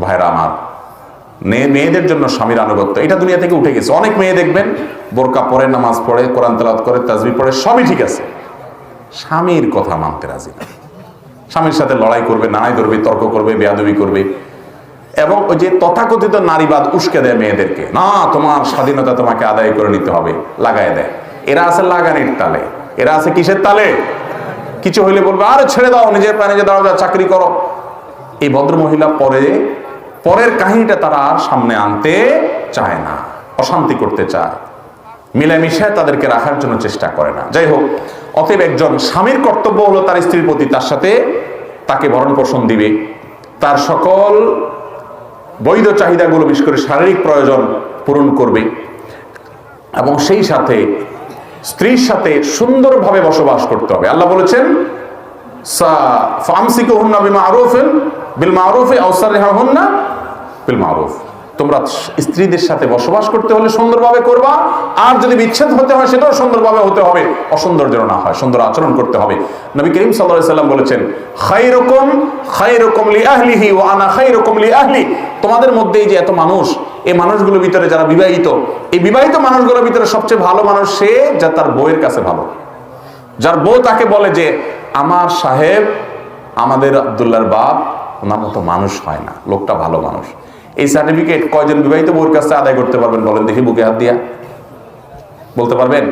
ভাইরা আমার, মেয়ে- মেয়েদের জন্য স্বামীর আনুগত্য, এটা দুনিয়া থেকে উঠে গেছে। অনেক মেয়ে দেখবেন, বোরকা পড়ে নামাজ পড়ে, কোরআন তেলাত করে তাজবি পড়ে, সবই ঠিক আছে। স্বামীর কথা মানতে রাজি না। স্বামীর সাথে লড়াই করবে ধরবে, তর্ক করবে, বেয়াদবি করবে। এবং ওই যে তথাকথিত নারীবাদ উস্কে দেয় মেয়েদেরকে, না, তোমার স্বাধীনতা তোমাকে আদায় করে নিতে হবে, লাগায় দেয়। এরা আছে লাগানির তালে। এরা আছে কিসের তালে? কিছু হইলে বলবে, আরে ছেড়ে দাও, নিজের দাঁড়াও যা চাকরি করো। এই ভদ্র মহিলা পরে, পরের কাহিনীটা তারা আর সামনে আনতে চায় না, অশান্তি করতে চায়। মিলেমিশে তাদেরকে রাখার জন্য চেষ্টা করে না। যাই হোক, অতএব একজন স্বামীর কর্তব্য হলো তার স্ত্রীর প্রতি তার সাথে তাকে ভরণ পোষণ দিবে। তার সকল বৈধ চাহিদাগুলো, বিশেষ করে শারীরিক প্রয়োজন পূরণ করবে। এবং সেই সাথে স্ত্রীর সাথে সুন্দরভাবে বসবাস করতে হবে। আল্লাহ বলেছেন স্ত্রীদের সাথে বসবাস করতে হলে সুন্দরভাবে করবা, আর যদি বিচ্ছেদ হতে হয় সেটাও সুন্দরভাবে হতে হবে না হয়, সুন্দর আচরণ করতে হবে। নবী করিম সাল্লাম বলেছেন তোমাদের মধ্যেই যে এত মানুষ, এই মানুষগুলোর ভিতরে যারা বিবাহিত, এই বিবাহিত মানুষগুলোর ভিতরে সবচেয়ে ভালো মানুষ সে, যা তার বউয়ের কাছে ভালো। যার বউ তাকে বলে যে আমার সাহেব, আমাদের আবদুল্লার বাপ, ওনার মতো মানুষ হয় না, লোকটা ভালো মানুষ। এই সার্টিফিকেট কয়জন বিবাহিত বউর কাছে আদায় করতে পারবেন বলেন দেখি বুকে হাত দিয়া। বলতে পারবেন?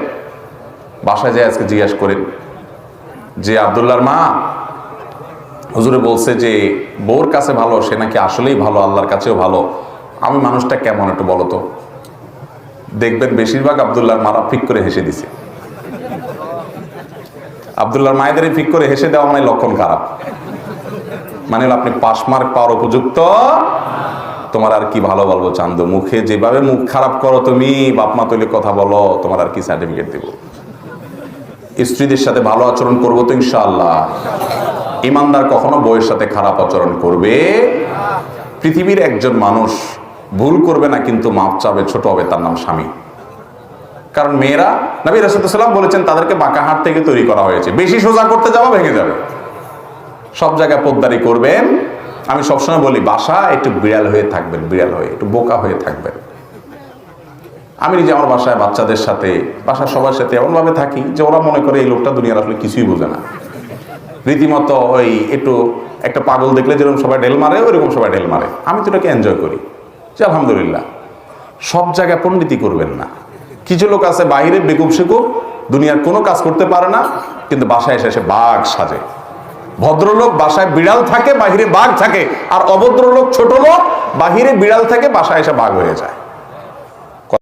বাসায় যায় আজকে জিজ্ঞাসা করেন। যে আবদুল্লার মা, হুজুরে বলছে যে বউর কাছে ভালো, সে নাকি আসলেই ভালো, আল্লাহর কাছেও ভালো। আমি মানুষটা কেমন একটু বলো তো? দেখবেন বেশিরভাগ আবদুল্লাহর মারা ফিক করে হেসে দিছে। আবদুল্লাহর মায়েদের ফিক করে হেসে দেওয়া মানে লক্ষণ খারাপ। মানে আপনি পাস মার্ক পাওয়ার উপযুক্ত। তোমার আর কি ভালো বলব চান্দু? মুখে যেভাবে মুখ খারাপ করো তুমি, বাপ মা তৈরি কথা বলো, তোমার আর কি সার্টিফিকেট দেব? স্ত্রীদের সাথে ভালো আচরণ করব তো ইনশাআল্লাহ। ইমানদার কখনো বইয়ের সাথে খারাপ আচরণ করবে। পৃথিবীর একজন মানুষ ভুল করবে না, কিন্তু মাপ চাবে, ছোট হবে, তার নাম স্বামী। কারণ মেয়েরা নবী রসুলাম বলেছেন তাদেরকে বাঁকা হাট থেকে তৈরি করা হয়েছে। বেশি সোজা করতে যাওয়া ভেঙে যাবে। সব জায়গায় পোদ্দারি করবেন। আমি সবসময় বলি, বাসা একটু বিড়াল হয়ে থাকবেন, বিড়াল হয়ে, একটু বোকা হয়ে থাকবেন। আমি নিজে আমার বাসায় বাচ্চাদের সাথে, বাসার সবার সাথে এমনভাবে থাকি যে ওরা মনে করে এই লোকটা দুনিয়ার আসলে কিছুই বোঝে না। রীতিমতো ওই একটু, একটা পাগল দেখলে যেরকম সবাই ঢেল মারে, ওইরকম সবাই ঢেল মারে। আমি তো এটাকে এনজয় করি। যে আলহামদুলিল্লাহ, সব জায়গায় পণ্ডিতি করবেন না। কিছু লোক আছে বাহিরে বেকুব সেকুব দুনিয়ার কোনো কাজ করতে পারে না, কিন্তু বাসায় এসে এসে বাঘ সাজে। ভদ্রলোক বাসায় বিড়াল থাকে, বাহিরে বাঘ থাকে, আর অভদ্রলোক ছোট লোক, বাহিরে বিড়াল থাকে, বাসায় এসে বাঘ হয়ে যায়।